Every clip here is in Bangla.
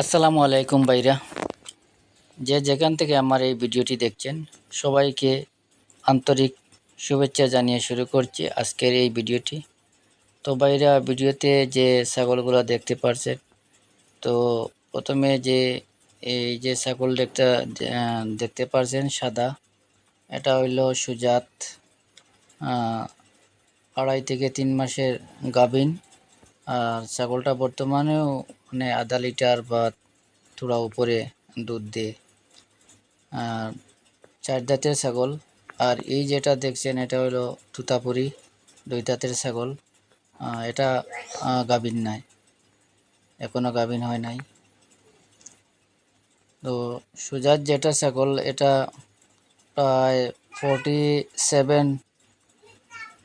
আসসালামু আলাইকুম ভাইরা। যে যেখান থেকে আমার এই ভিডিওটি দেখছেন, সবাইকে আন্তরিক শুভেচ্ছা জানিয়ে শুরু করছি আজকের এই ভিডিওটি। তো ভাইরা, ভিডিওতে যে ছাগলগুলো দেখতে পারছেন, তো প্রথমে যে এই যে ছাগল দেখতে দেখতে পারছেন সাদা, এটা হইল সুজাত আড়াই থেকে তিন মাসের গাভিন। আর ছাগলটা বর্তমানেও মানে আধা লিটার বা থোড়া উপরে দুধ দেয়। আর চার দাঁতের ছাগল। আর এই যেটা দেখছেন এটা হলো তুতাপুরি, দুই দাঁতের ছাগল। এটা গাভিন নাই। এখনও গাভিন হয় নাই। তো সুজাত যেটা ছাগল, এটা প্রায় ফোরটি সেভেন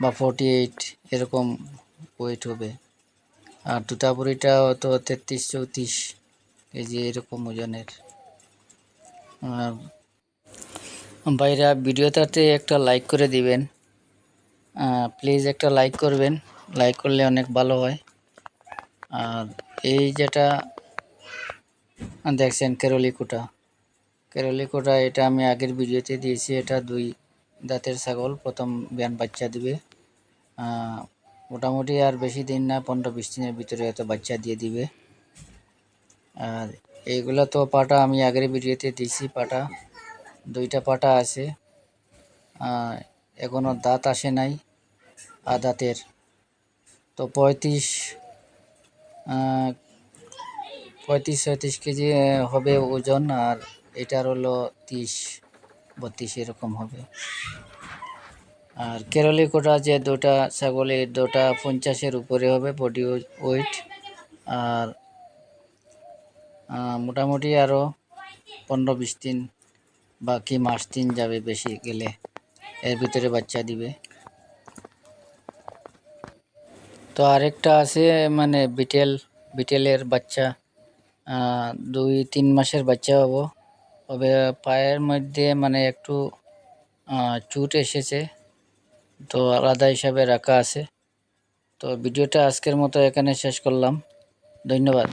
বা ফোরটি এইট এরকম ওয়েট হবে। আর তুতাপুরিটা তো তেত্রিশ চৌত্রিশ কেজি এরকম ওজনের। ভাইরা, ভিডিওটাতে একটা লাইক করে দিবেন। প্লিজ একটা লাইক করবেন। লাইক করলে অনেক ভালো হয়। আর এই যেটা দেখছেন কেরলিকুটা। কেরলিকুটা, এটা আমি আগের ভিডিওতে দিয়েছি। এটা দুই দাঁতের ছাগল, প্রথম ব্যান বাচ্চা দিবে। মোটামুটি আর বেশি দিন না পনেরো বিশ দিনের ভিতরে হয়তো বাচ্চা দিয়ে দিবে। আর এইগুলো তো পাটা আমি আগের ভিডিওতে দিয়েছি পাটা। দুইটা পাটা আছে। আহ, এখনও দাঁত আসে নাই আর দাঁতের তো পঁয়ত্রিশ পঁয়ত্রিশ ছয়ত্রিশ কেজি হবে ওজন আর এটার হলো তিরিশ বত্রিশ এরকম হবে। আর কেরলি কোটা যে দুটা ছাগলের দুটা পঞ্চাশের উপরে হবে বডি ওয়েট আর মোটামুটি আরও পনেরো বিশ দিন বা কি মাস দিন যাবে বেশি গেলে। এর ভিতরে বাচ্চা দিবে। তো আরেকটা আছে মানে বিটেল, বিটেলের বাচ্চা দুই তিন মাসের বাচ্চা হব। তবে পায়ের মধ্যে মানে একটু চুট এসেছে। তো আলাদা হিসাবে রাখা আছে। তো ভিডিওটা আজকের মতো এখানে শেষ করলাম। ধন্যবাদ।